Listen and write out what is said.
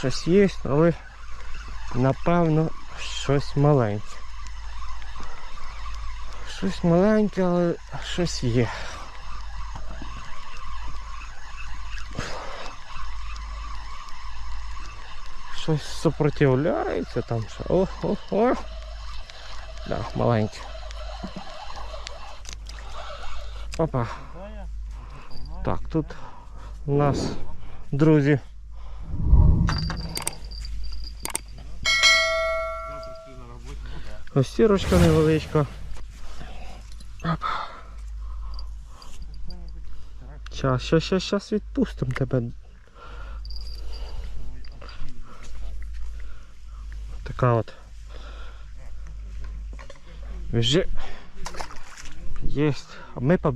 щось є, але напевно щось маленьке. Щось маленьке, але щось є. Щось супротивляється там. що- О, о, о. Да, маленьке. Опа. Так, тут у нас друзі. Ось сірочка невеличка. Оп. Щас, щас, щас, щас відпустимо тебе. Така от. Вже. Єсть. А ми побіг.